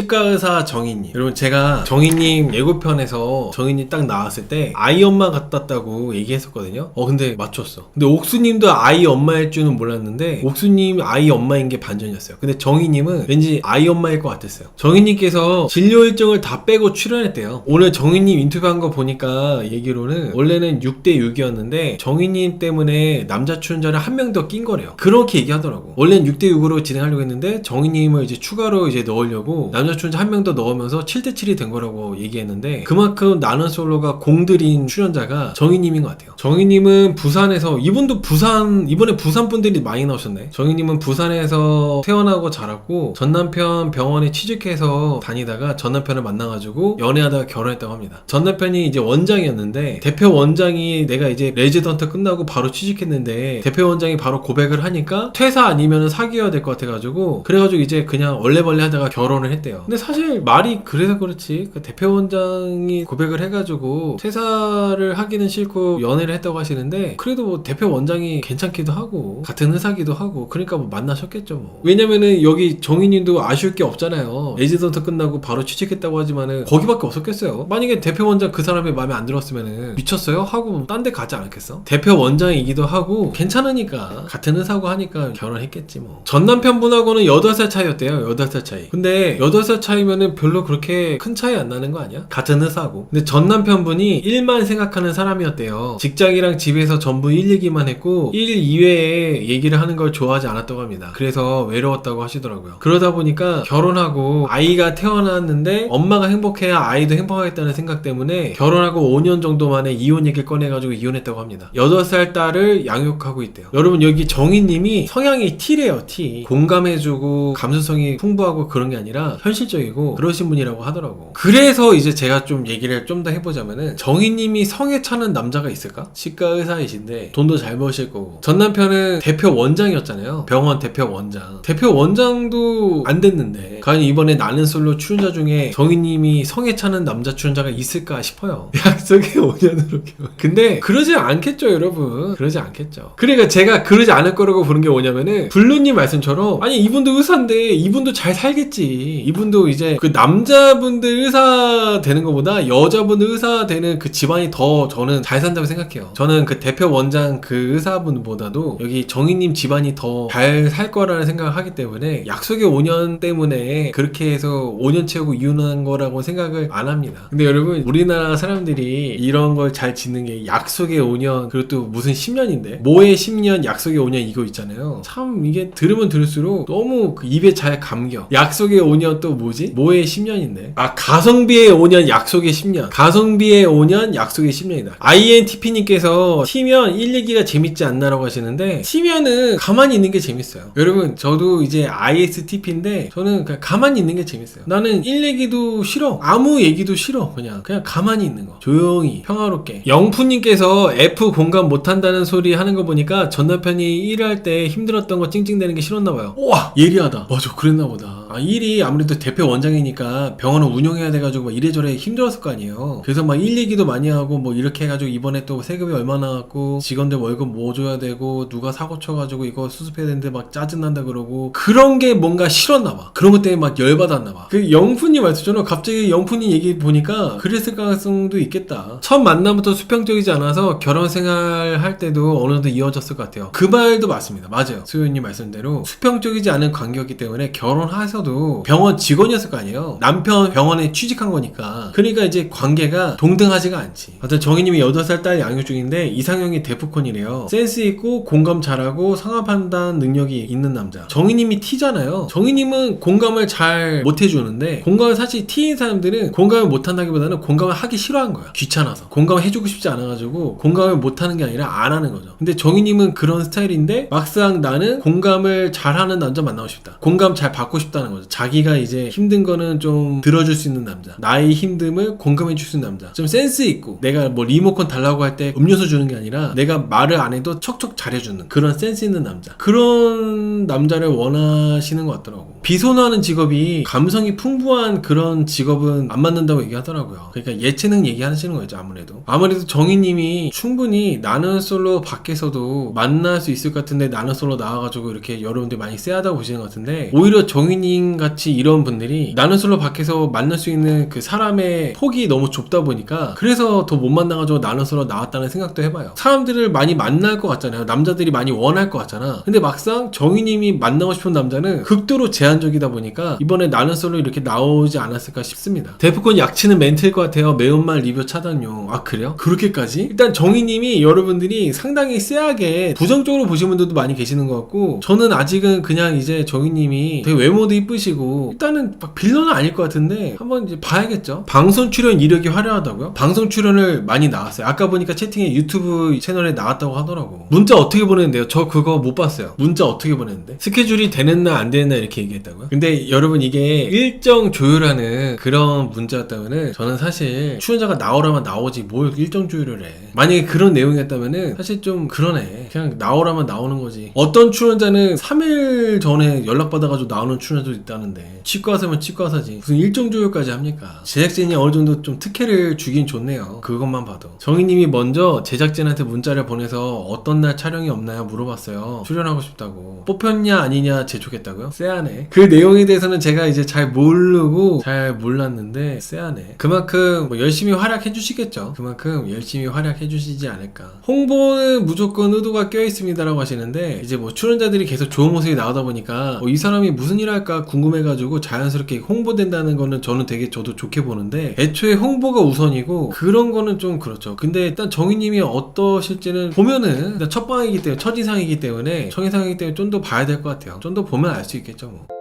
치과 의사 정희님. 여러분 제가 정희님 예고편에서 정희님 딱 나왔을 때 아이 엄마 같았다고 얘기했었거든요. 어 근데 맞췄어. 근데 옥수님도 아이 엄마일 줄은 몰랐는데 옥수님 아이 엄마인 게 반전이었어요. 근데 정희님은 왠지 아이 엄마일 것 같았어요. 정희님께서 진료 일정을 다 빼고 출연했대요. 오늘 정희님 인터뷰한 거 보니까 얘기로는 원래는 6대 6이었는데 정희님 때문에 남자 출연자를 한 명 더 낀 거래요. 그렇게 얘기하더라고. 원래는 6대 6으로 진행하려고 했는데 정희님을 이제 추가로 이제 넣으려고 남자 출연자 한 명 더 넣으면서 7대 7이 된 거라고 얘기했는데 그만큼 나는 솔로가 공들인 출연자가 정희님인 것 같아요. 정희님은 부산에서 이분도 부산 이번에 부산 분들이 많이 나오셨네. 정희님은 부산에서 태어나고 자랐고 전 남편 병원에 취직해서 다니다가 전 남편을 만나가지고 연애하다가 결혼했다고 합니다. 전 남편이 이제 원장이었는데 대표 원장이 내가 이제 레지던트 끝나고 바로 취직했는데 대표 원장이 바로 고백을 하니까 퇴사 아니면 사귀어야 될 것 같아가지고 그래가지고 이제 그냥 얼레벌레 하다가 결혼을 했대요. 근데 사실 말이 그래서 그렇지 그 대표 원장이 고백을 해가지고 퇴사를 하기는 싫고 연애를 했다고 하시는데 그래도 뭐 대표 원장이 괜찮기도 하고 같은 회사기도 하고 그러니까 뭐 만나셨겠죠 뭐. 왜냐면은 여기 정인님도 아쉬울 게 없잖아요. 레지던트 끝나고 바로 취직했다고 하지만은 거기밖에 없었겠어요. 만약에 대표 원장 그 사람이 마음에 안 들었으면은 미쳤어요 하고 딴 데 가지 않았겠어? 대표 원장이기도 하고 괜찮으니까 같은 회사고 하니까 결혼했겠지 뭐. 전 남편분하고는 8살 차이였대요. 8살 차이. 근데 8살 차이면은 별로 그렇게 큰 차이 안 나는 거 아니야? 같은 회사고. 근데 전 남편분이 일만 생각하는 사람이었대요. 직장이랑 집에서 전부 일 얘기만 했고 일 이외에 얘기를 하는 걸 좋아하지 않았다고 합니다. 그래서 외로웠다고 하시더라고요. 그러다 보니까 결혼하고 아이가 태어났는데 엄마가 행복해야 아이도 행복하겠다는 생각 때문에 결혼하고 5년 정도 만에 이혼 얘기를 꺼내가지고 이혼했다고 합니다. 8살 딸을 양육하고 있대요. 여러분 여기 정희님이 성향이 T래요 T. 공감해주고 감수성이 풍부하고 그런 게 아니라 현실적이고 그러신 분이라고 하더라고. 그래서 이제 제가 좀 얘기를 좀 더 해보자면은 정희님이 성에 차는 남자가 있을까? 치과 의사이신데 돈도 잘 버실 거고 전 남편은 대표 원장이었잖아요. 병원 대표 원장. 대표 원장도 안 됐는데 과연 이번에 나는 솔로 출연자 중에 정희님이 성에 차는 남자 출연자가 있을까 싶어요. 약속의 5년으로 결혼. 근데 그러지 않겠죠, 여러분. 그러지 않겠죠. 그러니까 제가 그러지 않을 거라고 보는 게 뭐냐면은 블루님 말씀처럼 아니 이분도 의사인데 이분도 잘 살겠지. 이분도 이제 그 남자분들 의사 되는 것보다 여자분들 의사 되는 그 집안이 더 저는 잘 산다고 생각해요. 저는 그 대표 원장 그 의사분보다도 여기 정희님 집안이 더 잘 살 거라는 생각을 하기 때문에 약속의 5년 때문에 그렇게 해서 5년 채우고 이혼한 거라고 생각을 안 합니다. 근데 여러분 우리나라 사람들이 이런 걸 잘 짓는 게 약속의 5년 그리고 또 무슨 10년인데 모의 10년 약속의 5년 이거 있잖아요. 참 이게 들으면 들을수록 너무 그 입에 잘 감겨. 약속의 5년 또 뭐지? 모의 10년인데. 아 가성비의 5년 약속의 10년. 가성비의 5년 약속의 10년이다. INTP님께서 T면 1, 2기가 재밌지 않나라고 하시는데 T면은 가만히 있는 게 재밌어요. 여러분 저도 이제 ISTP인데 저는 그냥 가만히 있는 게 재밌어요. 나는 1 얘기도 싫어. 아무 얘기도 싫어. 그냥 그냥 가만히 있는 거. 조용히 평화롭게. 영푸님께서 F 공감 못한다는 소리 하는 거 보니까 전 남편이 일할 때 힘들었던 거 찡찡대는 게 싫었나 봐요. 우와 예리하다. 맞아 그랬나 보다. 아, 일이 아무래도 대표 원장이니까 병원을 운영해야 돼가지고 막 이래저래 힘들었을 거 아니에요. 그래서 막 일 얘기도 많이 하고 뭐 이렇게 해가지고 이번에 또 세금이 얼마나 나왔고 직원들 월급 뭐 줘야 되고 누가 사고 쳐가지고 이거 수습해야 되는데 막 짜증난다 그러고 그런 게 뭔가 싫었나 봐. 그런 것 때문에 막 열받았나 봐. 그 영푼님 말씀처럼 갑자기 영푼님 얘기 보니까 그랬을 가능성도 있겠다. 첫 만남부터 수평적이지 않아서 결혼 생활 할 때도 어느 정도 이어졌을 것 같아요. 그 말도 맞습니다. 맞아요. 수현님 말씀대로 수평적이지 않은 관계였기 때문에 결혼하셔도 병원 직원이었을 거 아니에요. 남편 병원에 취직한 거니까. 그러니까 이제 관계가 동등하지가 않지. 어떤 정희님이 8살 딸 양육 중인데 이상형이 데프콘이래요. 센스 있고 공감 잘하고 상황 판단 능력이 있는 남자. 정희님이 T잖아요. 정희님은 공감을 잘 못 해주는데 공감을 사실 T인 사람들은 공감을 못 한다기보다는 공감을 하기 싫어한 거야. 귀찮아서. 공감을 해주고 싶지 않아가지고 공감을 못 하는 게 아니라 안 하는 거죠. 근데 정희님은 그런 스타일인데 막상 나는 공감을 잘하는 남자 만나고 싶다. 공감 잘 받고 싶다 는 거죠. 자기가 이제 힘든 거는 좀 들어줄 수 있는 남자. 나의 힘듦을 공감해 줄 수 있는 남자. 좀 센스 있고 내가 뭐 리모컨 달라고 할 때 음료수 주는 게 아니라 내가 말을 안 해도 척척 잘해주는 그런 센스 있는 남자. 그런 남자를 원하시는 것 같더라고. 비선호하는 직업이 감성이 풍부한 그런 직업은 안 맞는다고 얘기하더라고요. 그러니까 예체능 얘기하시는 거죠 아무래도. 아무래도 정희님이 충분히 나는 솔로 밖에서도 만날 수 있을 것 같은데 나는 솔로 나와가지고 이렇게 여러분들 많이 쎄하다고 보시는 것 같은데 오히려 정희님 정희님 같이 이런 분들이 나는 솔로 밖에서 만날 수 있는 그 사람의 폭이 너무 좁다 보니까 그래서 더 못 만나가지고 나는 솔로 나왔다는 생각도 해봐요. 사람들을 많이 만날 것 같잖아요. 남자들이 많이 원할 것 같잖아. 근데 막상 정희님이 만나고 싶은 남자는 극도로 제한적이다 보니까 이번에 나는 솔로 이렇게 나오지 않았을까 싶습니다. 대포권 약치는 멘트일 것 같아요. 매운말 리뷰 차단용. 아 그래요? 그렇게까지? 일단 정희님이 여러분들이 상당히 쎄하게 부정적으로 보시는 분들도 많이 계시는 것 같고 저는 아직은 그냥 이제 정희님이 되게 외모도 이쁘시고 일단은 막 빌런은 아닐 것 같은데 한번 이제 봐야겠죠. 방송 출연 이력이 화려하다고요? 방송 출연을 많이 나왔어요. 아까 보니까 채팅에 유튜브 채널에 나왔다고 하더라고. 문자 어떻게 보냈는데요? 저 그거 못 봤어요. 문자 어떻게 보냈는데? 스케줄이 되는 날 안 되는 날 이렇게 얘기했다고요? 근데 여러분 이게 일정 조율하는 그런 문자였다면은 저는 사실 출연자가 나오라면 나오지 뭘 일정 조율을 해. 만약에 그런 내용이었다면은 사실 좀 그러네. 그냥 나오라면 나오는 거지. 어떤 출연자는 3일 전에 연락받아가지고 나오는 출연자도 있다는데 치과사면 치과사지. 무슨 일정 조율까지 합니까? 제작진이 어느 정도 좀 특혜를 주긴 좋네요. 그것만 봐도. 정희님이 먼저 제작진한테 문자를 보내서 어떤 날 촬영이 없나요? 물어봤어요. 출연하고 싶다고. 뽑혔냐 아니냐 재촉했다고요? 쎄하네. 그 내용에 대해서는 제가 이제 잘 모르고 잘 몰랐는데 쎄하네. 그만큼 뭐 열심히 활약해 주시겠죠. 그만큼 열심히 활약해 주시지 않을까. 홍보는 무조건 의도가 껴 있습니다라고 하시는데 이제 뭐 출연자들이 계속 좋은 모습이 나오다 보니까 어, 이 사람이 무슨 일 할까 궁금해가지고 자연스럽게 홍보된다는 거는 저는 되게 저도 좋게 보는데 애초에 홍보가 우선이고 그런 거는 좀 그렇죠. 근데 일단 정희님이 어떠실지는 보면은 첫 방이기 때문에 첫 인상이기 때문에 첫 인상이기 때문에 좀 더 봐야 될 것 같아요. 좀 더 보면 알 수 있겠죠 뭐.